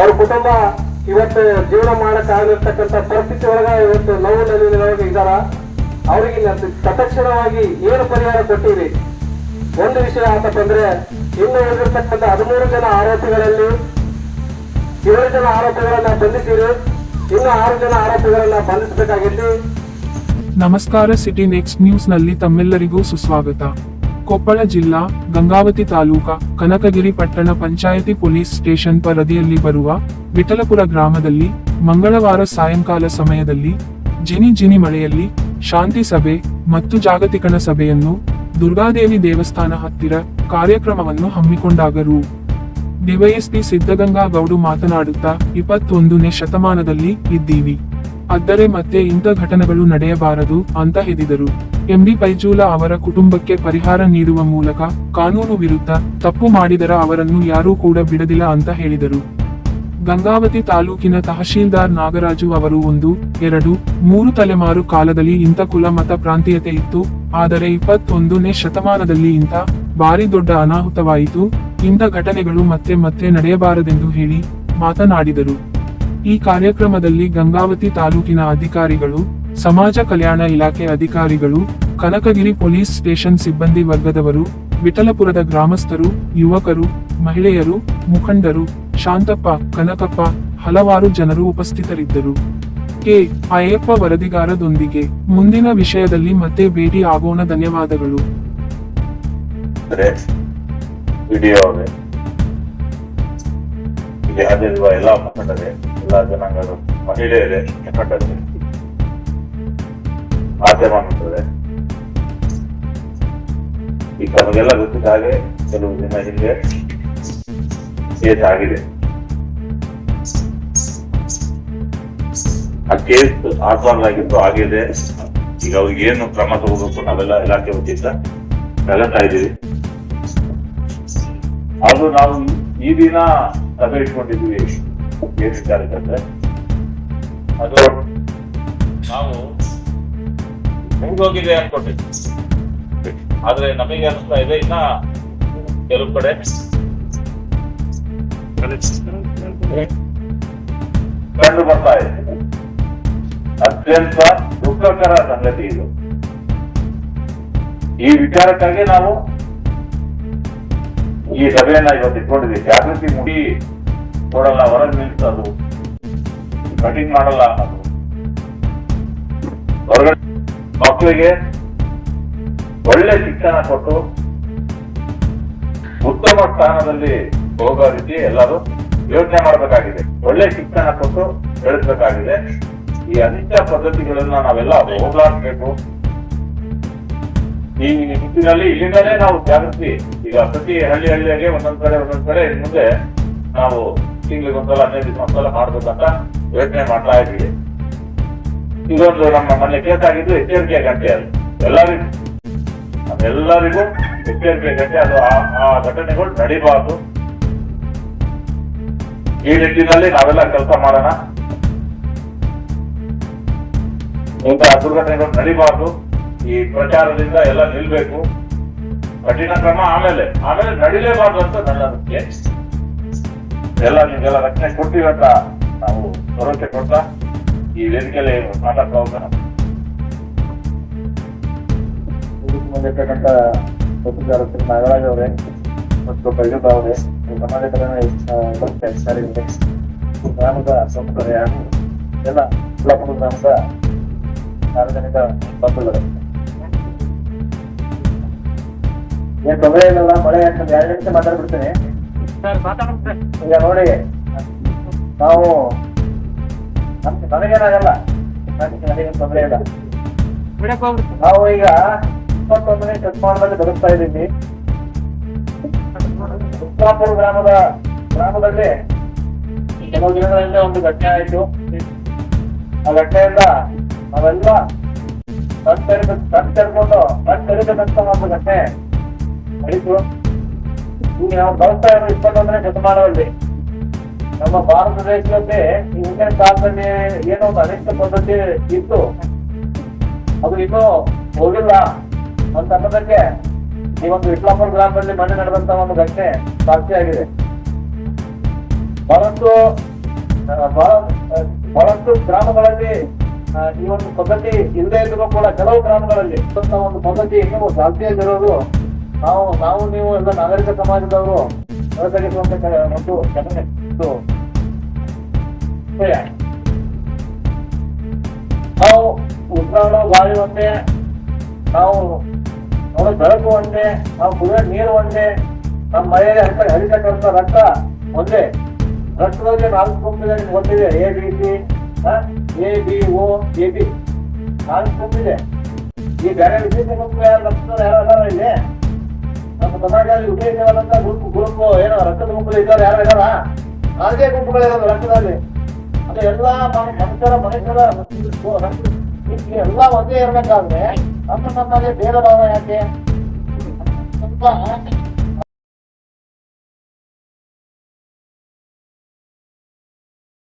ಅವ್ರ ಕುಟುಂಬ ಇವತ್ತು ಜೀವನ ಮಾಡಕ್ಕಾಗಿರ್ತಕ್ಕಂಥ ಪರಿಸ್ಥಿತಿ ಒಳಗ ಇವತ್ತು ನೋವು ನಲಿನೊಳಗೆ ಇದ್ದಾರ. ಅವ್ರಿಗೆ ತತ್ಕ್ಷಣವಾಗಿ ಏನು ಪರಿಹಾರ ಕೊಟ್ಟಿರಿ? ಒಂದು ವಿಷಯ ಆತಪ್ಪ ಅಂದ್ರೆ, ಇನ್ನು ಉಳಿದಿರ್ತಕ್ಕಂಥ ಹದಿಮೂರು ಜನ ಆರೋಪಿಗಳಲ್ಲಿ ಏಳು ಜನ ಆರೋಪಿಗಳನ್ನ ಬಂಧಿಸಿರಿ. ಇನ್ನು ಆರು ಜನ ಆರೋಪಿಗಳನ್ನ ಬಂಧಿಸಬೇಕಾಗಿದ್ದು ನಮಸ್ಕಾರ ಸಿಟಿ ನೆಕ್ಸ್ಟ್ ನ್ಯೂಸ್ನಲ್ಲಿ ತಮ್ಮೆಲ್ಲರಿಗೂ ಸುಸ್ವಾಗತ. ಕೊಪ್ಪಳ ಜಿಲ್ಲಾ, ಗಂಗಾವತಿ ತಾಲೂಕಾ, ಕನಕಗಿರಿ ಪಟ್ಟಣ ಪಂಚಾಯತಿ ಪೊಲೀಸ್ ಸ್ಟೇಷನ್ ಪರದಿಯಲ್ಲಿ ಬರುವ ವಿಠಲಪುರ ಗ್ರಾಮದಲ್ಲಿ ಮಂಗಳವಾರ ಸಾಯಂಕಾಲ ಸಮಯದಲ್ಲಿ ಜಿನಿ ಜಿನಿ ಮಳೆಯಲ್ಲಿ ಶಾಂತಿ ಸಭೆ ಮತ್ತು ಜಾಗತಿಕಣ ಸಭೆಯನ್ನು ದುರ್ಗಾದೇವಿ ದೇವಸ್ಥಾನ ಹತ್ತಿರ ಕಾರ್ಯಕ್ರಮವನ್ನು ಹಮ್ಮಿಕೊಂಡಾಗರು. ಡಿವೈಎಸ್ಪಿ ಸಿದ್ಧಗಂಗಾ ಗೌಡು ಮಾತನಾಡುತ್ತಾ ಇಪ್ಪತ್ತೊಂದನೇ ಶತಮಾನದಲ್ಲಿ ಇದ್ದೀವಿ. ಆದರೆ ಮತ್ತೆ ಇಂಥ ಘಟನೆಗಳು ನಡೆಯಬಾರದು ಅಂತ ಹೇಳಿದರು ಎಂಬಿ ಪೈಜೂಲ ಅವರ ಕುಟುಂಬಕ್ಕೆ ಪರಿಹಾರ ನೀಡುವ ಮೂಲಕ ಕಾನೂನು ವಿರುದ್ಧ ತಪ್ಪು ಮಾಡಿದರ ಅವರನ್ನು ಯಾರೂ ಕೂಡ ಬಿಡದಿಲ್ಲ ಅಂತ ಹೇಳಿದರು. ಗಂಗಾವತಿ ತಾಲೂಕಿನ ತಹಶೀಲ್ದಾರ್ ನಾಗರಾಜು ಅವರು ಒಂದು, ಎರಡು, ಮೂರು ತಲೆಮಾರು ಕಾಲದಲ್ಲಿ ಇಂಥ ಕುಲ ಮತ ಪ್ರಾಂತೀಯತೆ ಇತ್ತು. ಆದರೆ ಇಪ್ಪತ್ತೊಂದನೇ ಶತಮಾನದಲ್ಲಿ ಇಂಥ ಭಾರಿ ದೊಡ್ಡ ಅನಾಹುತವಾಯಿತು. ಇಂಥ ಘಟನೆಗಳು ಮತ್ತೆ ಮತ್ತೆ ನಡೆಯಬಾರದೆಂದು ಹೇಳಿ ಮಾತನಾಡಿದರು. ಈ ಕಾರ್ಯಕ್ರಮದಲ್ಲಿ ಗಂಗಾವತಿ ತಾಲೂಕಿನ ಅಧಿಕಾರಿಗಳು, ಸಮಾಜ ಕಲ್ಯಾಣ ಇಲಾಖೆ ಅಧಿಕಾರಿಗಳು, ಕನಕಗಿರಿ ಪೊಲೀಸ್ ಸ್ಟೇಷನ್ ಸಿಬ್ಬಂದಿ ವರ್ಗದವರು, ವಿಠಲಪುರದ ಗ್ರಾಮಸ್ಥರು, ಯುವಕರು, ಮಹಿಳೆಯರು, ಮುಖಂಡರು, ಶಾಂತಪ್ಪ, ಕನಕಪ್ಪ ಹಲವಾರು ಜನರು ಉಪಸ್ಥಿತರಿದ್ದರು. ಕೆ. ಅಯ್ಯಪ್ಪ ವರದಿಗಾರದೊಂದಿಗೆ ಮುಂದಿನ ವಿಷಯದಲ್ಲಿ ಮತ್ತೆ ಭೇಟಿ ಆಗೋಣ, ಧನ್ಯವಾದಗಳು. ವಿಡಿಯೋ ಎಲ್ಲಾ ಮುಖಂಡರೇ ಎಲ್ಲಾ ಜನಾಂಗದ ಮಹಿಳೆಯರೇ ಕಟ್ಟದೆ ಮಾಧ್ಯಮ ಈಗ ನಮಗೆಲ್ಲ ಗೊತ್ತಿದ್ದ ಹಾಗೆ ಕೆಲವು ದಿನ ಹಿಂದೆ ಕೇಸ್ ಆಗಿದೆ. ಆ ಕೇಸ್ ಆಗಿದ್ರು ಆಗಿದೆ. ಈಗ ಅವ್ರಿಗೆ ಏನು ಕ್ರಮ ತಗೋಬೇಕು ನಾವೆಲ್ಲ ಇಲಾಖೆ ವತಿಯಿಂದ ನಗತಾ ಇದ್ದೀವಿ. ಅದು ನಾವು ಈ ದಿನ ಸಭೆ ಇಟ್ಕೊಂಡಿದ್ವಿ ವಿಚಾರಕ್ಕಂದ್ರೆ ಅದು ನಾವು ಮುಗಿದೋಗಿದೆ ಅನ್ಕೊಂಡಿದ್ವಿ ಆದ್ರೆ ನಮಗೆ ಅನಿಸ್ತಾ ಇದೆ ಇನ್ನ ಕೆಲವು ಕಡೆ ಕಂಡು ಬರ್ತಾ ಇದೆ ಅತ್ಯಂತ ದುಃಖಕರ ಸಂಗತಿ ಇದು ಈ ವಿಚಾರಕ್ಕಾಗಿ ನಾವು ಈ ಸಭೆಯನ್ನ ಇವತ್ತು ಇಟ್ಕೊಂಡಿದ್ದೀವಿ ಜಾಗೃತಿ ಮುಡಿ ಕೊಡಲ್ಲ ಹೊರಗೆ ನಿಲ್ಸೋದು ಕಟಿಂಗ್ ಮಾಡಲ್ಲ ಅನ್ನೋದು. ಹೊರಗಡೆ ಮಕ್ಕಳಿಗೆ ಒಳ್ಳೆ ಶಿಕ್ಷಣ ಕೊಟ್ಟು ಉತ್ತಮ ಸ್ಥಾನದಲ್ಲಿ ಹೋಗೋ ರೀತಿ ಎಲ್ಲರೂ ಯೋಚನೆ ಮಾಡಬೇಕಾಗಿದೆ. ಒಳ್ಳೆ ಶಿಕ್ಷಣ ಕೊಟ್ಟು ಬೆಳೆಸಬೇಕಾಗಿದೆ. ಈ ಅನಿಷ್ಟ ಪದ್ಧತಿಗಳನ್ನ ನಾವೆಲ್ಲ ಹೋಗ್ಲಾಡ್ಬೇಕು. ಈ ನಿಟ್ಟಿನಲ್ಲಿ ಇಲ್ಲಿಂದಲೇ ನಾವು ಜಾಗೃತಿ. ಈಗ ಪ್ರತಿ ಹಳ್ಳಿ ಹಳ್ಳಿಯಾಗೆ ಒಂದೊಂದ್ ಕಡೆ ಒಂದೊಂದ್ ಕಡೆ ಮುಂದೆ ನಾವು ತಿಂಗಳಿಗೆ ಒಂದ್ಸಲ, ಹದಿನೈದು ಒಂದ್ಸಲ ಮಾಡ್ಬೇಕಂತ ಯೋಚನೆ ಮಾಡ್ತಾ ಇದ್ವಿ. ಇದೊಂದು ನಮ್ಮ ಮನೆ ಕೇಸ್ ಆಗಿದ್ದು ಎಚ್ಚರಿಕೆ ಗಂಟೆ ಅದು. ಎಲ್ಲರಿಗೂ, ನಮ್ಮೆಲ್ಲರಿಗೂ ಎಚ್ಚರಿಕೆ ಗಂಟೆ ಅದು. ಆ ಘಟನೆಗಳು ನಡೀಬಾರ್ದು. ಈ ನಿಟ್ಟಿನಲ್ಲಿ ನಾವೆಲ್ಲ ಕೆಲಸ ಮಾಡೋಣ. ಇಂತಹ ದುರ್ಘಟನೆಗಳು ನಡೀಬಾರ್ದು. ಈ ಪ್ರಚಾರದಿಂದ ಎಲ್ಲ ನಿಲ್ಬೇಕು. ಕಠಿಣ ಕ್ರಮ ಆಮೇಲೆ ಆಮೇಲೆ ನಡಿಲೇಬಾರ್ದು ಅಂತ ನನ್ನ ಅನಿಸಿಕೆ ಎಲ್ಲ ನಿಮ್ಗೆಲ್ಲ ರಕ್ಷಣೆ ಕೊಡ್ತೀವಿ ನಾವು ಭರವಸೆ ಕೊಡ್ತಾ ಈ ವೇದಿಕೆಯಲ್ಲಿ ಮಾತಾಡ್ತಾ ಹೋಗೋಣ. ಮತ್ತು ಗ್ರಾಮದ ಸಂಪ್ರದಾಯ ಎಲ್ಲ ಸಾರ್ವಜನಿಕ ತೊಂದರೆ ಇಲ್ಲ ಮಳೆ ಯಾಕಂದ್ರೆ ಎರಡು ನಿಮಿಷ ಮಾತಾಡ್ಬಿಡ್ತೀನಿ. ಈಗ ನೋಡಿ ನಾವು ನಮ್ಗೆ ನನಗೆ ನನಗೇನು ತೊಂದರೆ ಇಲ್ಲ. ನಾವು ಈಗ ಇಪ್ಪತ್ತೊಂದನೇ ಶತಮಾನದಲ್ಲಿ ಬದುಕ್ತಾ ಇದ್ದೀವಿ. ಉತ್ರಾಪುರ ಗ್ರಾಮದ ಗ್ರಾಮದಲ್ಲಿ ಕೆಲವು ದಿನಗಳ ಹಿಂದೆ ಒಂದು ಘಟನೆ ಆಯಿತು. ಆ ಘಟನೆಯಿಂದ ನಾವೆಲ್ಲ ಕಣ್ ತೆರೆದ ಕಣ್ ತೆರೆಕೊಂಡು ಕಣ್ ತೆರೆದಂತ ಒಂದು ಘಟನೆ ನಡೀತು ಈಗ ನಾವು ಬಳಸ್ತಾ ಇರೋ ಇಪ್ಪತ್ತೊಂದನೇ ಶತಮಾನದಲ್ಲಿ ನಮ್ಮ ಭಾರತ ದೇಶದಲ್ಲಿ ಈ ಹಿಂದಿನ ಕಾಲದಲ್ಲಿ ಏನೋ ಒಂದು ಅನಿಷ್ಟ ಪದ್ಧತಿ ಇತ್ತು. ಅದು ಇನ್ನೂ ಹೋಗಿಲ್ಲ. ಅಂತ ಅನ್ನೋದಕ್ಕೆ ಈ ಒಂದು ವಿಟ್ಲಾಪುರ ಗ್ರಾಮದಲ್ಲಿ ಮನೆ ನಡೆದಂತ ಒಂದು ಘಟನೆ ಸಾಕ್ಷಿಯಾಗಿದೆ ಬಹಳಷ್ಟು ಬಹಳಷ್ಟು ಗ್ರಾಮಗಳಲ್ಲಿ ಈ ಒಂದು ಪದ್ಧತಿ ಇಲ್ಲದೆ ಇದ್ರೂ ಕೂಡ ಕೆಲವು ಗ್ರಾಮಗಳಲ್ಲಿ ಒಂದು ಪದ್ಧತಿ ಇನ್ನೂ ಸಾಧ್ಯವಿರೋದು ನಾವು ನಾವು ನೀವು ಎಲ್ಲ ನಾಗರಿಕ ಸಮಾಜದವರು ಕೆ- ಒಂದು ವಿಷಯ. ನಾವು ಉಸಿರಾಡೋ ಒಂದೇ ನಾವು ನೋಡೋ ಬೆಳಕು ಒಂದೇ, ನಾವು ಕುಡಿಯೋ ನೀರು ಒಂದೇ, ನಮ್ಮ ಮನೆಯಲ್ಲಿ ಹರಿತ, ಹರಿತಕ್ಕಂಥ ರಕ್ತ ಒಂದೇ. ರಕ್ತದಲ್ಲಿ ನಾಲ್ಕು ಗುಂಪಿದೆ ನಿಮ್ಗೆ ಗೊತ್ತಿದೆ A B C A B O A B ನಾಲ್ಕು ಗುಂಪಿದೆ ಈ ಬೇರೆ ವಿಶೇಷ ಗುಂಪು ಯಾರು ರಕ್ತದ ಯಾರು ಅದಾರ ಇಲ್ಲಿ? ಸಮಾಜದಲ್ಲಿ ಅಂತ ಗುಂಪು ಗುಂಪು, ಏನೋ ರಕ್ತದ ಗುಂಪು ಇದ್ದಾರೆ ಯಾರು ಇದಾರ ನಾಲ್ಕೇ ಗುಂಪುಗಳಿರೋದು ರಕ್ತದಲ್ಲಿ. ಅದು ಎಲ್ಲಾ ಮನು- ಮನುಷ್ಯರ ಮನುಷ್ಯರ ಎಲ್ಲ ಒಂದೇ ಇರ್ಬೇಕಾದ್ರೆ ನಮ್ಮ ನಮ್ಮಲ್ಲಿ ಭೇದ ಭಾವ ಯಾಕೆ? ಸ್ವಲ್ಪ